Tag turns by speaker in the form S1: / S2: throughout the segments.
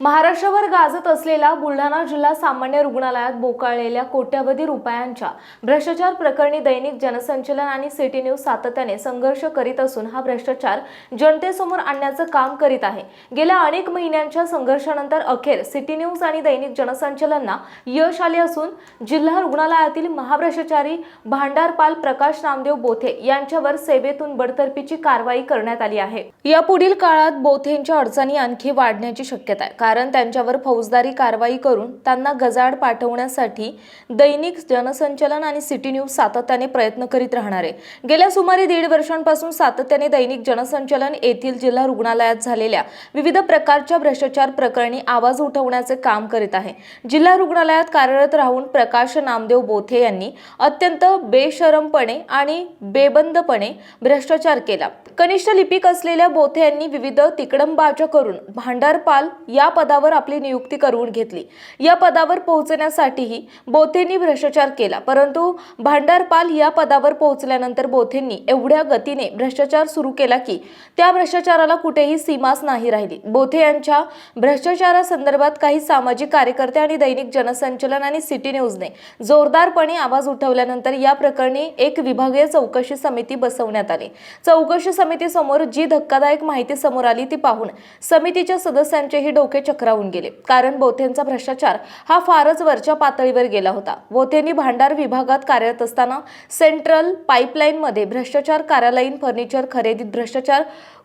S1: महाराष्ट्रावर गाजत असलेला बुलढाणा जिल्हा सामान्य रुग्णालयात बोकाळलेल्या कोट्यावधी रुपयांच्या भ्रष्टाचार प्रकरणी दैनिक जनसंचलन आणि सिटी न्यूज सातत्याने संघर्ष करीत असून हा भ्रष्टाचार जनतेसमोर आणण्याचं काम करीत आहे. गेल्या अनेक महिन्यांच्या संघर्षानंतर अखेर सिटी न्यूज आणि दैनिक जनसंचलनना यश आले असून जिल्हा रुग्णालयातील महाभ्रष्टाचारी भांडारपाल प्रकाश नामदेव बोथे यांच्यावर सेवेतून बडतर्फीची कारवाई करण्यात आली आहे. यापुढील काळात बोथेंच्या अडचणी आणखी वाढण्याची शक्यता आहे. कारण त्यांच्यावर फौजदारी कारवाई करून त्यांना गजाड पाठवण्यासाठी दैनिक जनसंचलन आणि सिटी न्यूज सातत्याने प्रयत्न करीत राहणार आहे. गेल्या सुमारे दीड वर्षांपासून सातत्याने दैनिक जनसंचलन येथील जिल्हा रुग्णालयात झालेल्या विविध प्रकारच्या भ्रष्टाचार प्रकरणी आवाज उठवण्याचे काम करीत आहे. जिल्हा रुग्णालयात कार्यरत राहून प्रकाश नामदेव बोथे यांनी अत्यंत बेशरमपणे आणि बेबंदपणे भ्रष्टाचार केला. कनिष्ठ लिपिक असलेल्या बोथे यांनी विविध तिकडंबाज करून भांडारपाल या पदावर आपली नियुक्ती करून घेतली. या पदावर पोहोचण्यासाठीही बोथेंनी भ्रष्टाचार केला. परंतु भांडारपाल या पदावर पोहोचल्यानंतर बोथेंनी एवढ्या गतीने भ्रष्टाचार सुरू केला की त्या भ्रष्टाचाराला कुठेही सीमाच नाही राहिली. बोथे यांच्या भ्रष्टाचारासंदर्भात काही सामाजिक कार्यकर्ते आणि दैनिक जनसंचलन आणि सिटी न्यूजने जोरदारपणे आवाज उठवल्यानंतर या प्रकरणी एक विभागीय चौकशी समिती बसवण्यात आली. चौकशी समितीसमोर जी धक्कादायक माहिती समोर आली ती पाहून समितीच्या सदस्यांचेही डोके चक्रावून गेले. कारण बोथेंचा भ्रष्टाचार हा फारच वरच्या पातळीवर गेला होता. बोथेंनी भांडार विभागात कार्यरत असताना सेंट्रल पाईपलाईनमध्ये भ्रष्टाचार कार्यालयीन फर्निचर खरेदीत भ्रष्टाचार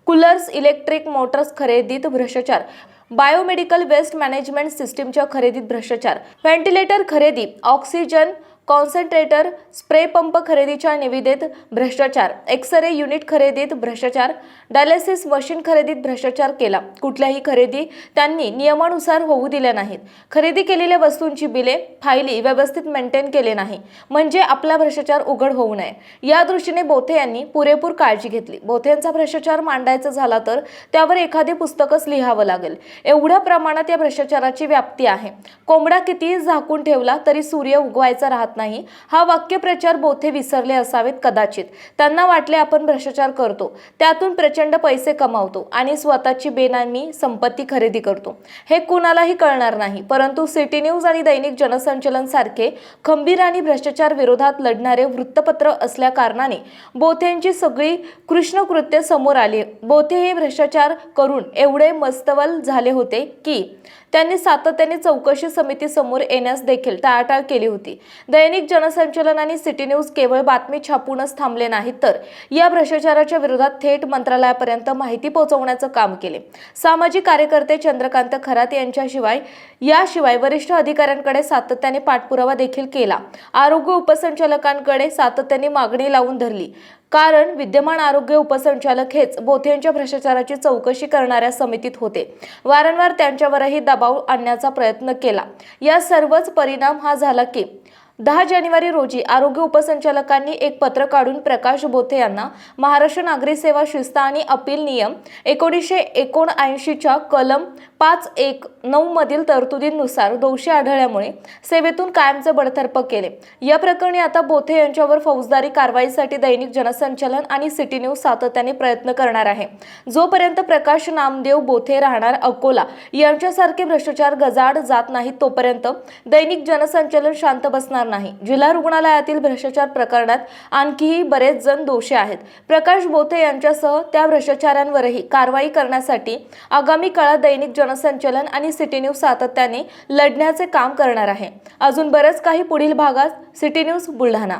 S1: कूलर्स इलेक्ट्रिक मोटर्स खरेदीत भ्रष्टाचार बायोमेडिकल वेस्ट मॅनेजमेंट सिस्टीमच्या खरेदीत भ्रष्टाचार व्हेंटिलेटर खरेदी ऑक्सिजन कॉन्सन्ट्रेटर स्प्रे पंप खरेदीच्या निविदेत भ्रष्टाचार एक्सरे युनिट खरेदीत भ्रष्टाचार डायलिसिस मशीन खरेदीत भ्रष्टाचार केला. कुठल्याही खरेदी त्यांनी नियमानुसार होऊ दिल्या नाहीत. खरेदी केलेल्या वस्तूंची बिले फायली व्यवस्थित मेंटेन केले नाही. म्हणजे आपला भ्रष्टाचार उघड होऊ नये. या दृष्टीने बोथे यांनी पुरेपूर काळजी घेतली. बोथेंचा भ्रष्टाचार मांडायचा झाला तर त्यावर एखादे पुस्तकच लिहावं लागेल. एवढ्या प्रमाणात या भ्रष्टाचाराची व्याप्ती आहे. कोंबडा कितीही झाकून ठेवला तरी सूर्य उगवायचा राहत जात नाही. हा वाक्यप्रचार बोथे विसरले असावेत कदाचित. त्यांना वाटले आपण भ्रष्टाचार करतो. त्यातून प्रचंड पैसे कमावतो आणि स्वतःची बेनामी संपत्ती खरेदी करतो. हे कुणालाही कळणार नाही. परंतु सिटी न्यूज आणि दैनिक जनसंचलन सारखे खंबीर आणि भ्रष्टाचार विरोधात लढणारे वृत्तपत्र असल्या कारणाने बोथेंची सगळी कृष्णकृत्य समोर आली. बोथे हे भ्रष्टाचार करून एवढे मस्तवल झाले होते की त्यांनी सातत्याने चौकशी समिती समोर येण्यास देखील टाळाटाळ केली होती. दैनिक जनसंचलन आणि सिटी न्यूज केवळ बातमी छापूनच थांबले नाहीत तर या भ्रष्टाचाराच्या विरोधात थेट मंत्रालयापर्यंत माहिती पोहोचवण्याचं काम केले. सामाजिक कार्यकर्ते चंद्रकांत खरात यांच्याशिवाय याशिवाय वरिष्ठ अधिकाऱ्यांकडे सातत्याने पाठपुरावा देखील केला. आरोग्य उपसंचालकांकडे सातत्याने मागणी लावून धरली. कारण विद्यमान आरोग्य उपसंचालक हेच बोथेंच्या भ्रष्टाचाराची चौकशी करणाऱ्या समितीत होते. वारंवार त्यांच्यावरही दबाव आणण्याचा प्रयत्न केला. या सर्वच परिणाम हा झाला की दहा जानेवारी रोजी आरोग्य उपसंचालकांनी एक पत्र काढून प्रकाश बोथे यांना महाराष्ट्र नागरी सेवा शिस्त आणि अपील नियम एकोणीसशे एकोणऐंशीच्या कलम पाच एक नऊ मधील तरतुदींनुसार दोषी आढळल्यामुळे सेवेतून कायमचे बडतर्फ केले. या प्रकरणी आता बोथे यांच्यावर फौजदारी कारवाईसाठी दैनिक संचालन आणि सिटी न्यूज सातत्याने प्रयत्न करणार आहे. जोपर्यंत प्रकाश नामदेव बोथे राहणार अकोला यांच्यासारखे भ्रष्टाचार गजाड जात नाहीत तोपर्यंत दैनिक जनसंचलन शांत बसणार नाही. जिल्हा रुग्णालयातील भ्रष्टाचार प्रकरणात आणखीही बरेच जण दोषी आहेत. प्रकाश बोथे यांच्यासह त्या भ्रष्टाचारांवरही कारवाई करण्यासाठी आगामी काळात दैनिक जनसंचलन आणि सिटी न्यूज सातत्याने लढण्याचे काम करणार आहे. अजून बरंच काही पुढील भागात सिटी न्यूज बुलढाणा.